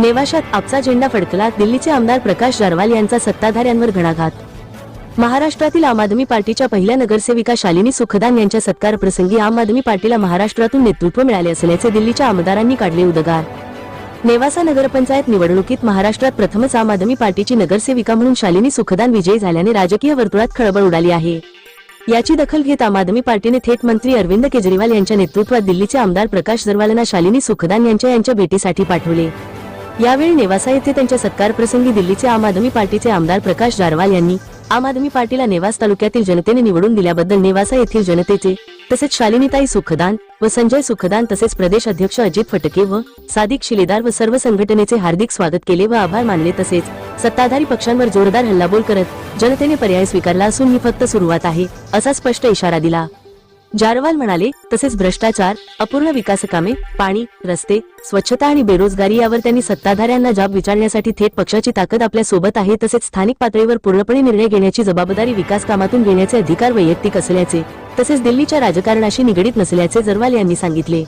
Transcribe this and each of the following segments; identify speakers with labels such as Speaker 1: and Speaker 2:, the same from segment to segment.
Speaker 1: नेवाशात आपचा झेंडा फडकला दिल्लीचे आमदार प्रकाश जारवाल यांचा सत्ताधाऱ्यांवर घणाघात. महाराष्ट्रातील आम आदमी पार्टीच्या पहिल्या नगरसेविका शालिनी सुखदान यांच्या सत्कार प्रसंगी आम आदमी पार्टीला महाराष्ट्रातून नेतृत्व मिळाले असल्याचे दिल्लीच्या आमदारांनी काढले उद्गार. नेवासा नगरपंचायत निवडणुकीत महाराष्ट्रात प्रथमच आम आदमी पार्टीची नगरसेविका म्हणून शालिनी सुखदान विजयी झाल्याने राजकीय वर्तुळात खळबळ उडाली आहे. याची दखल घेत आम आदमी पार्टीने थेट मंत्री अरविंद केजरीवाल यांच्या नेतृत्वात दिल्लीचे आमदार प्रकाश जरवालांना शालिनी सुखदान यांच्या यांच्या भेटीसाठी पाठवले. यावेळी नेवासा येथे त्यांच्या सत्कार प्रसंगी दिल्लीचे आम आदमी पार्टीचे आमदार प्रकाश जारवाल यांनी आम आदमी पार्टीला नेवास तालुक्यातील जनतेने निवडून दिल्याबद्दल नेवासा येथील जनतेचे तसेच शालिनीताई सुखदान व संजय सुखदान तसेच प्रदेश अध्यक्ष अजित फटके व सादिक शिलेदार व सर्व संघटनेचे हार्दिक स्वागत केले व आभार मानले. तसेच सत्ताधारी पक्षांवर जोरदार हल्लाबोल करत जनतेने पर्याय स्वीकारला असून ही फक्त सुरुवात आहे असा स्पष्ट इशारा दिला. जारवाल म्हणाले तसेच भ्रष्टाचार अपूर्ण विकास कामे पाणी रस्ते स्वच्छता आणि बेरोजगारी यावर त्यांनी सत्ताधाऱ्यांना जाब विचारण्यासाठी थेट पक्षाची ताकद आपल्यासोबत आहे तसेच स्थानिक पातळीवर पूर्णपणे निर्णय घेण्याची जबाबदारी विकास कामातून घेण्याचे अधिकार वैयक्तिक असल्याचे तसेच दिल्लीच्या राजकारणाशी निगडीत नसल्याचे जरवाल यांनी सांगितले.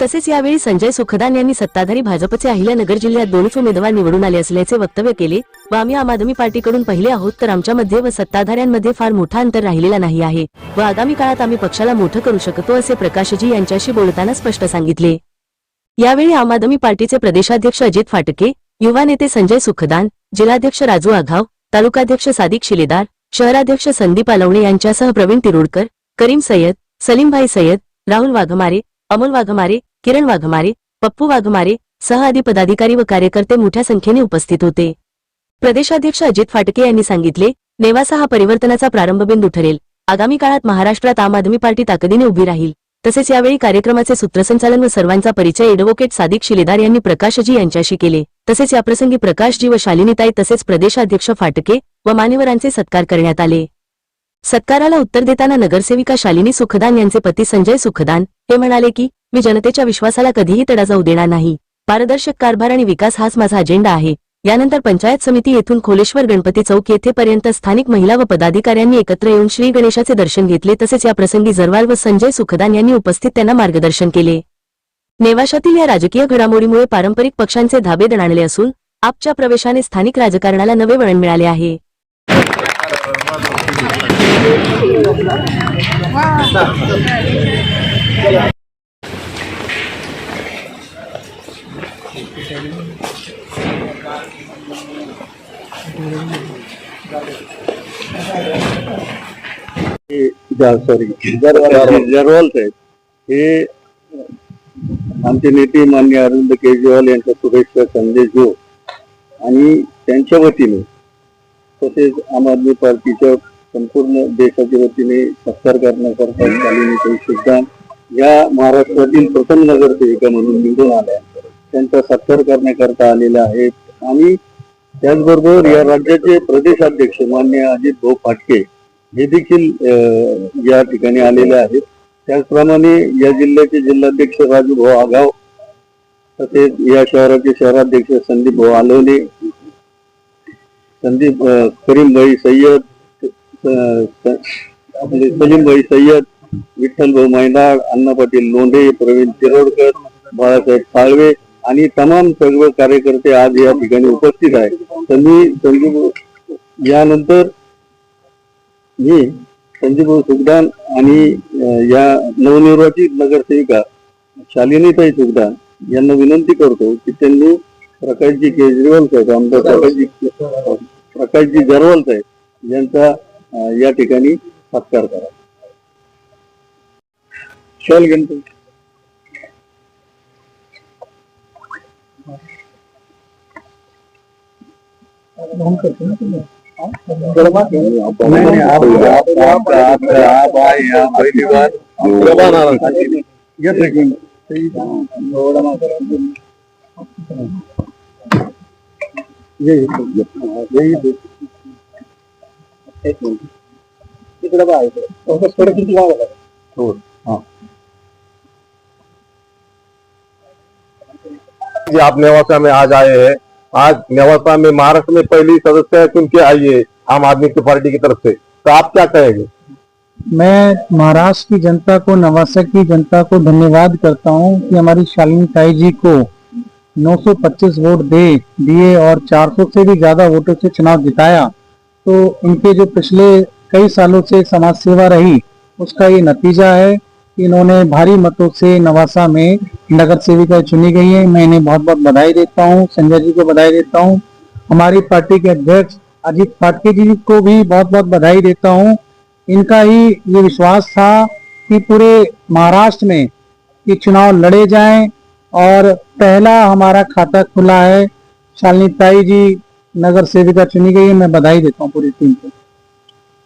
Speaker 1: तसेच यावेळी संजय सुखदान यांनी सत्ताधारी भाजपचे अहिल्यानगर जिल्ह्यात दोनच उमेदवार निवडून आले असल्याचे वक्तव्य केले. व आम्ही आम आदमी पार्टीकडून पहिले आहोत तर आमच्यामध्ये व सत्ताधाऱ्यांमध्ये फार मोठा अंतर राहिलेला नाही आहे. व आगामी काळात आम्ही पक्षाला मोठं करू शकतो असे प्रकाशजी यांच्याशी बोलताना स्पष्ट सांगितले. यावेळी आम आदमी पार्टीचे प्रदेशाध्यक्ष अजित फाटके युवा नेते संजय सुखदान जिल्हाध्यक्ष राजू आघाव तालुकाध्यक्ष सादिक शिलेदार शहराध्यक्ष संदीप आलवणे यांच्यासह प्रवीण तिरुडकर करीम सय्यद सलीमभाई सय्यद राहुल वाघमारे अमोल वाघमारे किरण वाघमारे पप्पू वाघमारे सह आदी पदाधिकारी व कार्यकर्ते मोठ्या संख्येने उपस्थित होते. प्रदेशाध्यक्ष अजित फाटके यांनी सांगितले नेवासा हा परिवर्तनाचा प्रारंभबिंदू ठरेल. आगामी काळात महाराष्ट्रात आम आदमी पार्टी ताकदीने उभी राहील. तसेच यावेळी कार्यक्रमाचे सूत्रसंचालन व सर्वांचा परिचय एडव्होकेट सादिक शिलेदार यांनी प्रकाशजी यांच्याशी केले. तसेच याप्रसंगी प्रकाशजी व शालिनीताई तसेच प्रदेशाध्यक्ष फाटके व मान्यवरांचे सत्कार करण्यात आले. सत्काराला उत्तर देताना नगरसेविका शालिनी सुखदान यांचे पती संजय सुखदान हे म्हणाले की मी जनतेच्या विश्वासाला कधीही तडा जाऊ देणार नाही. पारदर्शक कारभार आणि विकास हाच माझा अजेंडा आहे. यानंतर पंचायत समिती येथून खोलेश्वर गणपती चौक येथेपर्यंत स्थानिक महिला व पदाधिकाऱ्यांनी एकत्र येऊन श्री गणेशाचे दर्शन घेतले. तसेच या प्रसंगी जरवाल व संजय सुखदान यांनी उपस्थित त्यांना मार्गदर्शन केले. नेवाशातील या राजकीय घडामोडीमुळे पारंपरिक पक्षांचे धाबे दणाणले असून आपच्या प्रवेशाने स्थानिक राजकारणाला नवे वळण मिळाले आहे.
Speaker 2: सॉरी जरवाल साहेब हे आमचे नेते मान्य अरविंद केजरीवाल यांच्या शुभेच्छा संदेश घेऊ आणि त्यांच्या वतीने तसेच आम आदमी पार्टीच्या संपूर्ण देशाच्या वतीने सत्कार करण्याकरता शालिनी सुद्धा या महाराष्ट्रातील प्रथम नगरसेविका म्हणून निवडून आल्या. त्यांचा सत्कार करण्याकरता आलेल्या आहेत. आणि त्याचबरोबर या राज्याचे प्रदेशाध्यक्ष मान्य अजित भाऊ फाटके हे देखील या ठिकाणी आलेले आहेत. त्याचप्रमाणे या जिल्ह्याचे जिल्हाध्यक्ष राजू भाऊ आगाव तसेच या शहराचे शहराध्यक्ष संदीप भाऊ आलवणे संदीप करीम करीमभाई सय्यद अ, स- सलीमभाई सय्यद विठ्ठलभाऊ भाऊ अण्णा पाटील लोंढे प्रवीण तिरोडकर बाळासाहेब साळवे आणि तमाम सर्व कार्यकर्ते आज या ठिकाणी उपस्थित आहेत. तर मी संजीव यानंतर मी संजीवभाऊ सुगदान आणि या नवनिर्वाचित नगरसेविका शालिनीताई सुगदान यांना विनंती करतो की त्यांनी प्रकाशजी केजरीवाल साहेब आमदार प्रकाशजी प्रकाशजी जरवाल साहेब यांचा या ठिकाणी सत्कार करा शॉल गणपती नहीं, नहीं, आप आप आप आप आप आए यहाँ पहली बार कब आना रहा ये सेकंड ये ये हा
Speaker 3: जी आप नेवासा में आज आए हैं। आज नेवासा में महाराष्ट्र में पहली सदस्य चुन के आई है आम आदमी की पार्टी की तरफ़ से? तो आप क्या कहेंगे?
Speaker 4: मैं महाराष्ट्र की जनता को, नवासा की जनता को धन्यवाद करता हूँ कि हमारी शालिनी ताई जी को
Speaker 5: 925 वोट दे, दिए और 400 से भी ज़्यादा वोटों से चुनाव जिताया। तो उनके जो पिछले कई सालों से समाज सेवा रही, उसका ये नतीजा है कि इन्होंने भारी मतों से नवासा में नगर सेविका चुनी गई है। मैं इन्हें बहुत बहुत बधाई देता हूँ, संजय जी को बधाई देता हूँ, हमारी पार्टी के अध्यक्ष अजीत फाटके जी को भी बहुत बहुत बधाई देता हूँ। इनका ही ये विश्वास था कि पूरे महाराष्ट्र में ये चुनाव लड़े जाएँ और पहला हमारा खाता खुला है। शालिनी ताई जी नगर सेविका चुनी गई है मैं बधाई देता हूँ पूरी टीम को।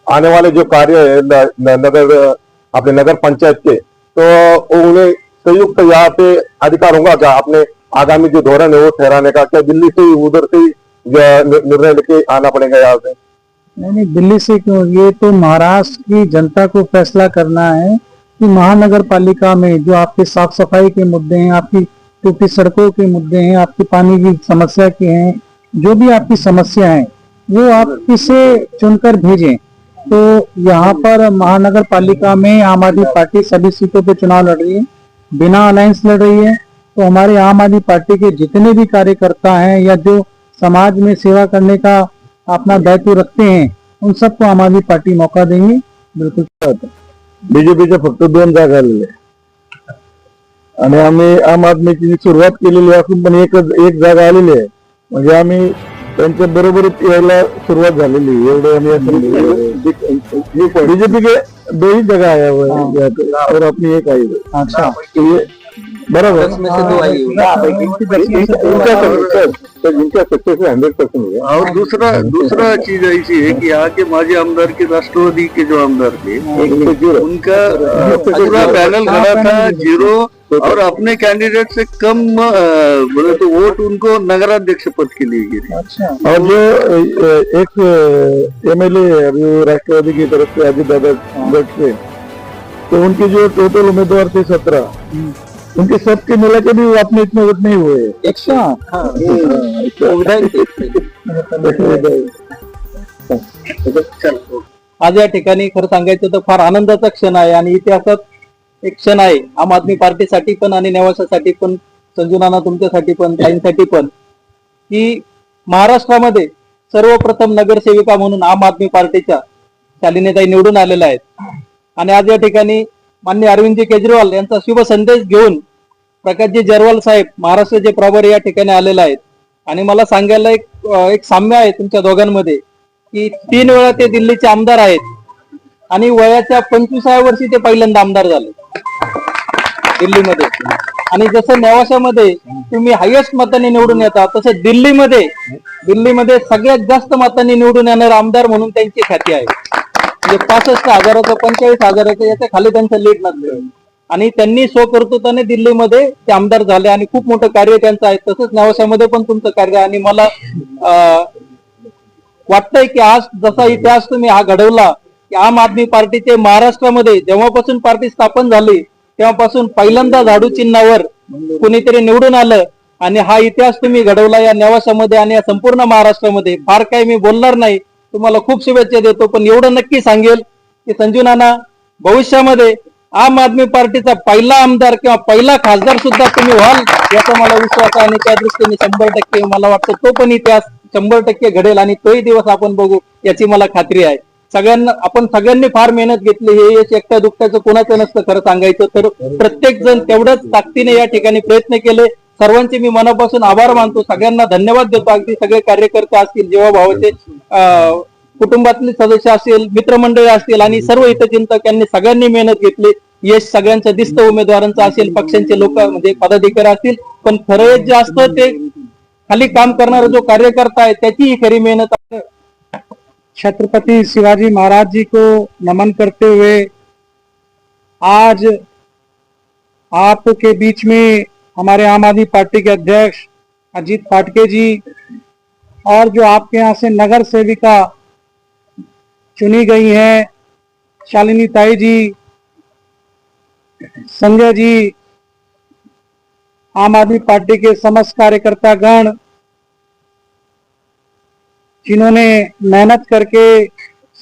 Speaker 6: आने वाले जो कार्य है न- न- नगर अपने नगर पंचायत के तो उन्हें संयुक्त यहाँ पे अधिकार होगा क्या अपने आगामी जो धोरण है वो ठहराने का क्या दिल्ली से ही उधर से निर्णय लेके आना पड़ेगा यहाँ से?
Speaker 5: नहीं नहीं दिल्ली से क्यों? ये तो महाराष्ट्र की जनता को फैसला करना है कि महानगर पालिका में जो आपके साफ़ सफ़ाई के मुद्दे हैं आपकी टूटी सड़कों के मुद्दे हैं आपकी पानी की समस्या के हैं जो भी आपकी समस्या है, वो आप किसे चुनकर भेजें। तो यहाँ पर महानगर पालिका में आम आदमी पार्टी सभी सीटों पे चुनाव लड़ रही है। बिना अलायंस लड़ रही है। तो हमारे आम आदमी पार्टी के जितने भी कार्यकर्ता हैं या जो समाज में सेवा करने का अपना दायित्व रखते हैं, उन सबको आम आदमी पार्टी मौका देंगे। बिल्कुल
Speaker 7: बीजेपीच्या फक्त दोन जागा आलेल्या आम आदमीची सुरुवात केलेली पण एकच एक जागा आहे म्हणजे आम्ही त्यांच्या बरोबरच यायला सुरुवात झालेली आहे. एवढं आम्ही बीजेपी के दो ही जगह आया हुआ है यहाँ पे, और अपनी एक आई हुई है.
Speaker 5: अच्छा
Speaker 7: तो ये बराबर इनका सक्सेस इनका सक्सेस हंड्रेड परसेंट है। और दूसरा दूसरा। चीज़ ऐसी है कि यहाँ के माजी आमदार के राष्ट्रवादी के जो आमदार थे उनका पूरा पैनल खड़ा था ज़ीरो और अपने कैंडिडेट से कम बोले तो वोट उनको नगराध्यक्ष पद के लिए गिरे।
Speaker 5: अच्छा।
Speaker 7: और जो एक एमएलए अभी राष्ट्रवादी की तरफ़ से अजित दादा गट से तो उनके जो टोटल उम्मीदवार थे सत्रह। उनके सबके मिला के भी अपने इतने नहीं हुए।
Speaker 5: अच्छा
Speaker 8: आज या ठिकाणी खरं सांगायचं तर फार आनंदाचा क्षण आहे आणि इतिहासात एक क्षण आहे. आम आदमी पार्टीसाठी पण आणि नेवासासाठी पण संजू नाना तुमच्यासाठी पण ताईंसाठी पण की महाराष्ट्रामध्ये सर्वप्रथम नगरसेविका म्हणून आम आदमी पार्टीच्या शालिनीताई निवडून आलेल्या आहेत. आणि आज या ठिकाणी मान्य अरविंदजी केजरीवाल यांचा शुभ संदेश घेऊन प्रकाशजी जरवाल साहेब महाराष्ट्राचे प्रभारी या ठिकाणी आलेले आहेत. आणि मला सांगायला एक एक साम्य आहे तुमच्या दोघांमध्ये की तीन वेळा ते दिल्लीचे आमदार आहेत आणि वयाच्या पंचवीसाव्या वर्षी ते पहिल्यांदा आमदार झाले दिल्लीमध्ये. आणि जसं नेवाशामध्ये तुम्ही हायेस्ट मतांनी निवडून येता तसं दिल्लीमध्ये दिल्लीमध्ये सगळ्यात जास्त मतांनी निवडून येणार आमदार म्हणून त्यांची ख्याती आहे. म्हणजे पासष्ट हजाराचं पंचेचाळीस हजाराचं याच्या खाली त्यांचं लीड नसले. आणि त्यांनी स्वकर्तृत्वाने दिल्लीमध्ये ते आमदार झाले आणि खूप मोठं कार्य त्यांचं आहे. तसंच नेवाशामध्ये पण तुमचं कार्य आणि मला वाटतंय की आज जसा इतिहास तुम्ही हा घडवला की आम आदमी पार्टीचे महाराष्ट्रामध्ये जेव्हापासून पार्टी स्थापन झाली तेव्हापासून पहिल्यांदा झाडू चिन्हावर कुणीतरी निवडून आलं आणि हा इतिहास तुम्ही घडवला या नेवासामध्ये आणि या संपूर्ण महाराष्ट्रामध्ये. फार काही मी बोलणार नाही. तुम्हाला खूप शुभेच्छा देतो पण एवढं नक्की सांगेल की संजू नाना भविष्यामध्ये आम आदमी पार्टीचा पहिला आमदार किंवा पहिला खासदार सुद्धा तुम्ही व्हाल याचा मला विश्वास आहे आणि त्या दृष्टीने शंभर टक्के मला वाटतं तो पण इतिहास शंभर टक्के घडेल आणि तोही दिवस आपण बघू याची मला खात्री आहे. सगळ्यांना आपण सगळ्यांनी फार मेहनत घेतली हे यश एकट्या दुःखाचं कोणाचं नसतं खरं सांगायचं तर प्रत्येक जण तेवढ्याच ताकदीने या ठिकाणी प्रयत्न केले सर्वांचे मी मनापासून आभार मानतो. सगळ्यांना धन्यवाद देतो. अगदी सगळे कार्यकर्ते असतील जेव्हा भावाचे अं, कुटुंबातले सदस्य असतील मित्रमंडळी असतील आणि सर्व हितचिंतक यांनी सगळ्यांनी मेहनत घेतली. यश सगळ्यांचं दिसतं उमेदवारांचं असेल पक्षांचे लोक म्हणजे पदाधिकारी असतील पण खरं जे असतं ते खाली काम करणारा जो कार्यकर्ता आहे त्याचीही खरी मेहनत छत्रपती
Speaker 5: छत्रपति शिवाजी महाराज जी को नमन करते हुए आज आपके बीच में हमारे आम आदमी पार्टी के अध्यक्ष अजीत फाटके जी और जो आपके यहाँ से नगर सेविका चुनी गई हैं, शालिनी ताई जी, संजय जी, आम आदमी पार्टी के समस्त कार्यकर्ता गण जिन्होंने मेहनत करके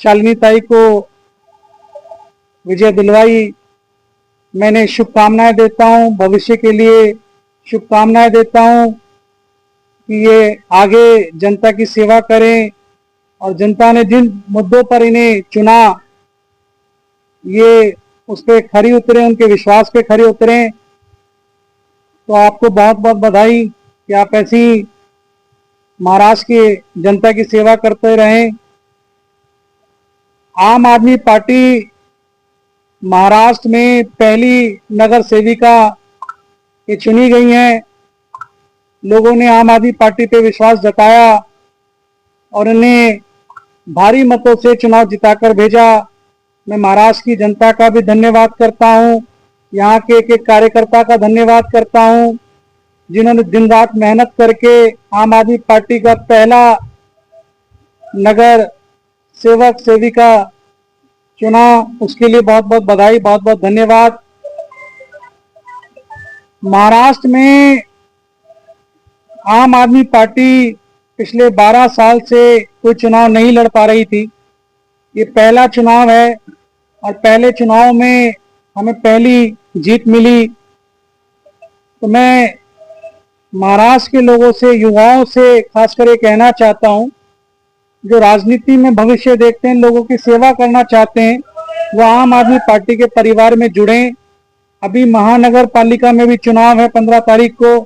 Speaker 5: शालिनी ताई को विजय दिलवाई, मैंने शुभकामनाएँ देता हूँ, भविष्य के लिए शुभकामनाएँ देता हूँ
Speaker 4: कि ये आगे जनता की सेवा करें और जनता ने जिन मुद्दों पर इन्हें चुना, ये उस पर खरी उतरे, उनके विश्वास पे खरे उतरे। तो आपको बहुत बहुत बधाई कि आप ऐसी महाराष्ट्र की जनता की सेवा करते रहें। आम आदमी पार्टी महाराष्ट्र में पहली नगर सेविका ये चुनी गई हैं। लोगों ने आम आदमी पार्टी पे विश्वास जताया और उन्हें भारी मतों से चुनाव जिताकर भेजा। मैं महाराष्ट्र की जनता का भी धन्यवाद करता हूँ। यहाँ के एक एक कार्यकर्ता का धन्यवाद करता हूँ, जिन्होंने दिन रात मेहनत करके आम आदमी पार्टी का पहला नगर सेवक सेविका चुना। उसके लिए बहुत बहुत बधाई बहुत बहुत धन्यवाद। महाराष्ट्र में आम आदमी पार्टी पिछले 12 साल से कोई चुनाव नहीं लड़ पा रही थी। ये पहला चुनाव है और पहले चुनाव में हमें पहली जीत मिली। तो मैं महाराष्ट्र के लोगों से, युवाओं से खासकर ये कहना चाहता हूँ, जो राजनीति में भविष्य देखते हैं, लोगों की सेवा करना चाहते हैं, वो आम आदमी पार्टी के परिवार में जुड़े अभी महानगर पालिका में भी चुनाव है पंद्रह तारीख को।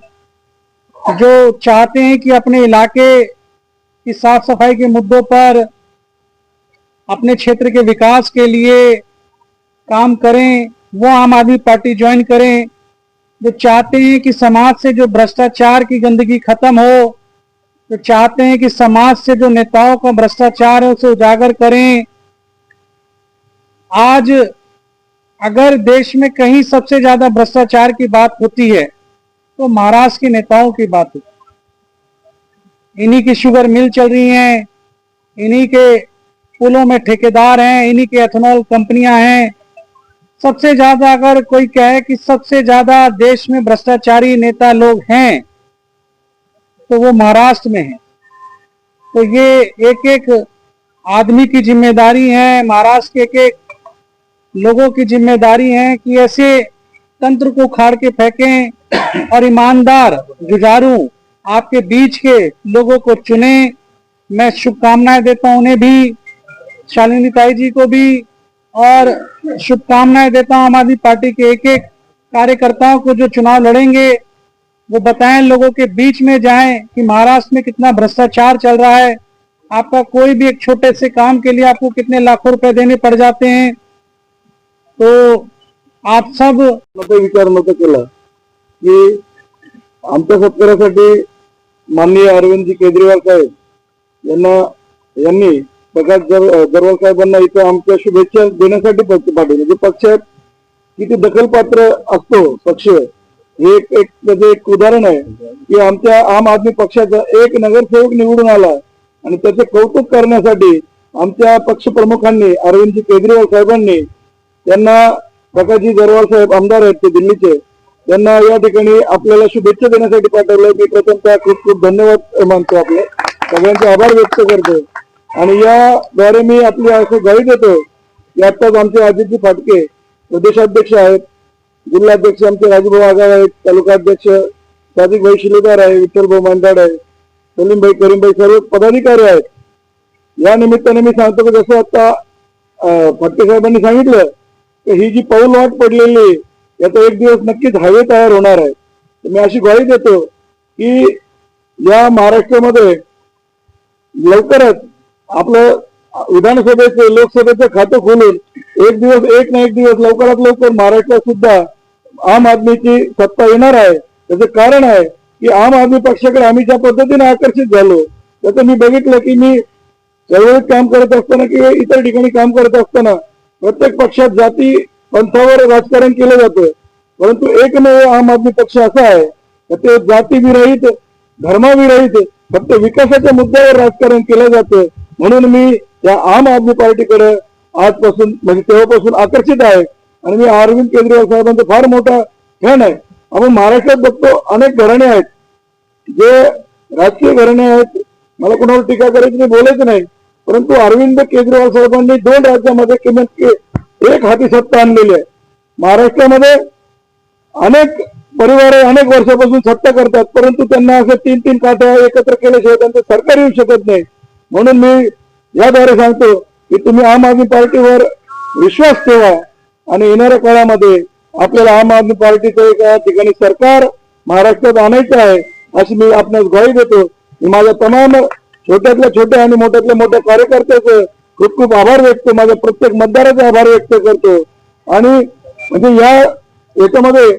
Speaker 4: जो चाहते हैं कि अपने इलाके की साफ़ सफ़ाई के मुद्दों पर, अपने क्षेत्र के विकास के लिए काम करें, वो आम आदमी पार्टी ज्वाइन करें। जो चाहते हैं कि समाज से जो भ्रष्टाचार की गंदगी खत्म हो, जो चाहते हैं कि समाज से जो नेताओं का भ्रष्टाचार है उसे उजागर करें। आज अगर देश में कहीं सबसे ज़्यादा भ्रष्टाचार की बात होती है तो महाराष्ट्र के नेताओं की बात होती है। इन्हीं की शुगर मिल चल रही हैं, इन्हीं के पुलों में ठेकेदार हैं, इन्हीं के एथेनॉल कंपनियाँ हैं। सबसे ज़्यादा अगर कोई कहे कि सबसे ज़्यादा देश में भ्रष्टाचारी नेता लोग हैं तो वो महाराष्ट्र में है। तो ये एक एक आदमी की ज़िम्मेदारी है, महाराष्ट्र के एक एक लोगों की ज़िम्मेदारी है कि ऐसे तंत्र को खाड़ के फेंकें और ईमानदार जुझारू आपके बीच के लोगों को चुने। मैं शुभकामनाएँ देता हूँ उन्हें भी, शालिनी ताई जी को भी, और शुभकामनाएँ देता हूँ आम आदमी पार्टी के एक एक कार्यकर्ताओं को जो चुनाव लड़ेंगे। वो बताएँ लोगों के बीच में जाएँ कि महाराष्ट्र में कितना भ्रष्टाचार चल रहा है। आपका कोई भी एक छोटे से काम के लिए आपको कितने लाखों रुपए देने पड़ जाते हैं। तो आज सब
Speaker 3: नव्हतं विचार नको केला. की आमच्या शेतकऱ्यासाठी माननीय अरविंदजी केजरीवाल साहेब यांना यांनी प्रकाश जर- दरवाल साहेबांना इथं आमच्या शुभेच्छा देण्यासाठी पक्ष पाठवले. जे पक्षात किती दखलपात्र असतो पक्ष हे एक एक त्याचं एक उदाहरण आहे. की आमच्या आम आदमी पक्षाचा एक नगरसेवक निवडून आला आणि त्याचे कौतुक करण्यासाठी आमच्या पक्ष प्रमुखांनी अरविंदजी केजरीवाल साहेबांनी त्यांना प्रकाशजी जरवाल साहेब आमदार आहेत ते दिल्लीचे. त्यांना या ठिकाणी आपल्याला शुभेच्छा देण्यासाठी पाठवलंय. मी प्रथमतः खूप खूप धन्यवाद मानतो आपले. सगळ्यांचे आभार व्यक्त करतो आणि याद्वारे मी आपली असं ग्वाही देतो की आत्ताच आमचे अजितजी फाटके प्रदेशाध्यक्ष आहेत. जिल्हाध्यक्ष आमचे राजूभाऊ आगाव आहेत. तालुकाध्यक्ष सादिकभाई शिलेदार आहे. विठ्ठलभाऊ मांडाड आहे. सलीमभाई करीमभाई सर्व पदाधिकारी आहेत. या निमित्ताने मी सांगतो की जसं आता फाटके साहेबांनी सांगितलं तर ही जी पाऊल वाट पडलेली आहे, याचा एक दिवस नक्कीच हायवे तयार होणार आहे. मी अशी ग्वाही देतो की या महाराष्ट्रामध्ये लवकरच आपलं विधानसभेचं लोकसभेचं खातं खोलून एक दिवस एक ना एक दिवस लवकरात लवकर महाराष्ट्रात सुद्धा आम आदमीची सत्ता येणार आहे. त्याचं कारण आहे की आम आदमी पक्षाकडे आम्ही ज्या पद्धतीने आकर्षित झालो त्याचं मी बघितलं की मी चळवळीत काम करत असताना किंवा इतर ठिकाणी काम करत असताना प्रत्येक पक्षात जाती पंथावर राजकारण केलं जातं परंतु एकमेव आम आदमी पक्ष असा आहे तर ते जाती विरहित धर्माविरहित फक्त विकासाच्या मुद्द्यावर राजकारण केलं जातं म्हणून मी या आम आदमी पार्टीकडे आजपासून म्हणजे तेव्हापासून आकर्षित आहे. आणि मी अरविंद केजरीवाल साहेबांचा फार मोठा फॅन आहे. आपण महाराष्ट्रात बघतो अनेक घराणे आहेत. जे राजकीय घराणे आहेत मला कोणावर टीका करायची नाही बोलायचं नाही. परंतु अरविंद केजरीवाल साहेबांनी दोन राज्यामध्ये किमान एक हाती सत्ता आणलेली आहे. महाराष्ट्रामध्ये अनेक परिवार अनेक वर्षापासून सत्ता करतात परंतु त्यांना असं तीन तीन काट्या एकत्र केल्याशिवाय त्यांचं सरकार येऊ शकत नाही. म्हणून मी याद्वारे सांगतो की तुम्ही आम आदमी पार्टीवर विश्वास ठेवा आणि येणाऱ्या काळामध्ये आपल्याला आम आदमी पार्टीचं एका ठिकाणी सरकार महाराष्ट्रात आणायचं आहे अशी मी आपणास ग्वाही देतो. मी माझ्या तमाम छोट्यातल्या छोट्या आणि मोठ्यातल्या मोठ्या कार्यकर्त्याचं खूप खूप आभार व्यक्त माझ्या प्रत्येक मतदाराचा आभार व्यक्त करतो. आणि म्हणजे या याच्यामध्ये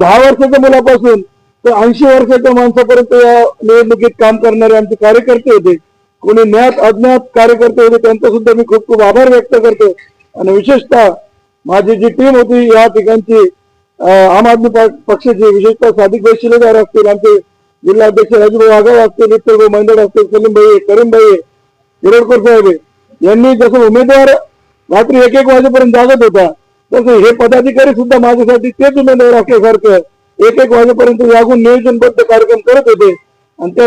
Speaker 3: दहा वर्षाच्या मुलापासून ते ऐंशी वर्षाच्या माणसापर्यंत या निवडणुकीत काम करणारे आमचे कार्यकर्ते होते. कोणी ज्ञात अज्ञात कार्यकर्ते होते त्यांचा सुद्धा मी खूप खूप आभार व्यक्त करतो. आणि विशेषतः माझी जी टीम होती या ठिकाणची आम आदमी पक्षाची विशेषतः साधिक भाई शिलेदार असतील आमचे जिल्हाध्यक्ष राजूभाऊ आगाव असतील विठ्ठलभाऊ मंडळ असतील सलीमभाई करीमभाई गिरडकर साहेब यांनी जसं उमेदवार रात्री एक एक वाजेपर्यंत जागत होता तसं हे पदाधिकारी सुद्धा माझ्यासाठी तेच उमेदवार असल्यासारखं एक एक वाजेपर्यंत जागून नियोजनबद्ध कार्यक्रम करत होते. आणि त्या